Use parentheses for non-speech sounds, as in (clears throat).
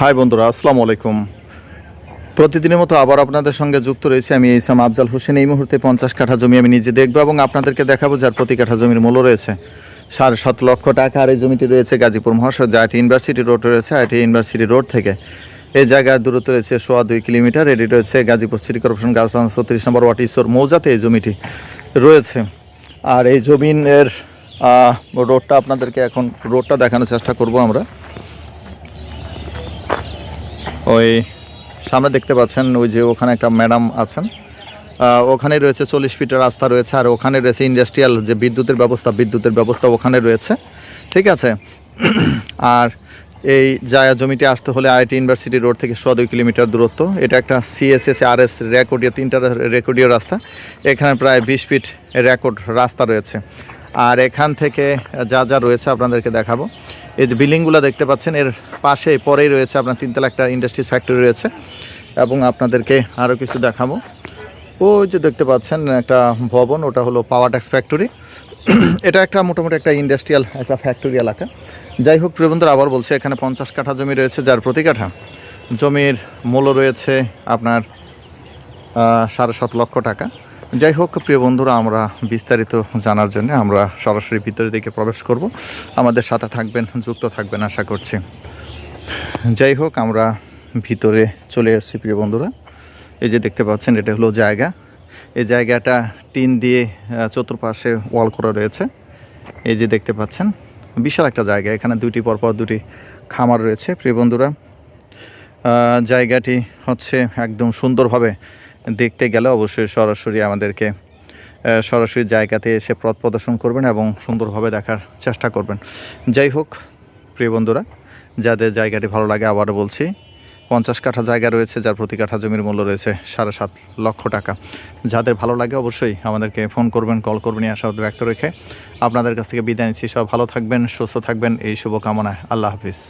High বন্ধুরা, আসসালামু আলাইকুম। প্রতিদিনের মতো আবার আপনাদের সঙ্গে যুক্ত রয়েছে আমি ইসাম আফজাল হোসেন। এই মুহূর্তে পঞ্চাশ কাঠা জমি আমি নিজে দেখব এবং আপনাদেরকে দেখাবো যার প্রতি কাঠা জমির মূল্য রয়েছে। সাড়ে সাত লক্ষ টাকা। আর এই জমিটি রয়েছে গাজীপুর মহাশয় যা ইউনিভার্সিটি রোড রয়েছে। আইটি ইউনিভার্সিটি রোড থেকে এই জায়গার দূরত্ব রয়েছে সোয়া দুই কিলোমিটার। এটি রয়েছে গাজীপুর সিটি কর্পোরেশন গার্লস ছত্রিশ নম্বর ওয়ার্ড ঈশ্বর মৌজাতে এই জমিটি রয়েছে। আর এই জমিনের রোডটা আপনাদেরকে এখন, রোডটা দেখানোর চেষ্টা করব আমরা। ওই সামনে দেখতে পাচ্ছেন ওই যে ওখানে একটা ম্যাডাম আছেন। ওখানে রয়েছে চল্লিশ ফিটের রাস্তা রয়েছে আর ওখানে রয়েছে ইন্ডাস্ট্রিয়াল যে বিদ্যুতের ব্যবস্থা বিদ্যুতের ব্যবস্থা ওখানে রয়েছে। ঠিক আছে? (clears throat) আর এই জায়গা জমিটি আসতে হলে আইআইটি ইউনিভার্সিটি রোড থেকে দুই কিলোমিটার দূরত্ব। এটা একটা সিএসএস আর এস রেকর্ডিও তিনটা রেকর্ডীয় রাস্তা। এখানে প্রায় বিশ ফিট রেকর্ড রাস্তা রয়েছে। আর এখান থেকে যা যা রয়েছে আপনাদেরকে দেখাবো। এই যে বিল্ডিংগুলো দেখতে পাচ্ছেন, এর পাশে, পরেই রয়েছে আপনার তিনতলা একটা ইন্ডাস্ট্রিজ ফ্যাক্টরি রয়েছে এবং আপনাদেরকে আরও কিছু দেখাবো। ওই যে দেখতে পাচ্ছেন, একটা ভবন, ওটা হলো পাওয়ার ট্যাক্স ফ্যাক্টরি এটা একটা মোটামুটি একটা ইন্ডাস্ট্রিয়াল একটা ফ্যাক্টরি এলাকা। যাই হোক, প্রিয় বন্ধুরা, আবার বলছে, এখানে পঞ্চাশ কাঠা জমি রয়েছে, যার প্রতি কাঠা। জমির মূল্য রয়েছে আপনার সাড়ে সাত লক্ষ টাকা। যাই হোক, প্রিয় বন্ধুরা, আমরা বিস্তারিত জানার জন্য আমরা সরাসরি ভিতরের দিকে প্রবেশ করব। আমাদের সাথে থাকবেন, যুক্ত থাকবেন আশা করছি। যাই হোক, আমরা ভিতরে চলে এসেছি প্রিয় বন্ধুরা। এই যে দেখতে পাচ্ছেন, এটা হলো জায়গা। এই জায়গাটা টিন দিয়ে চতুর্পাশে ওয়াল করা রয়েছে। এই যে দেখতে পাচ্ছেন, বিশাল একটা জায়গা। এখানে দুটি পরপর দুটি খামার রয়েছে, প্রিয় বন্ধুরা। জায়গাটি হচ্ছে একদম সুন্দরভাবে দেখতে গেলে অবশ্যই সরাসরি আমাদেরকে সরাসরি জায়গাতে এসে পথ প্রদর্শন করবেন এবং সুন্দরভাবে দেখার চেষ্টা করবেন। যাই হোক, প্রিয় বন্ধুরা, যাদের জায়গাটি ভালো লাগে আবারও বলছি, পঞ্চাশ কাঠা জায়গা রয়েছে, যার প্রতি কাঠা জমির মূল্য রয়েছে সাড়ে সাত লক্ষ টাকা। যাদের ভালো লাগে অবশ্যই আমাদেরকে ফোন করবেন, কল করবেন, এই ব্যক্ত রেখে। আপনাদের কাছ থেকে বিদায় নিচ্ছি সব ভালো থাকবেন, সুস্থ থাকবেন, এই শুভকামনায় আল্লাহ হাফিজ।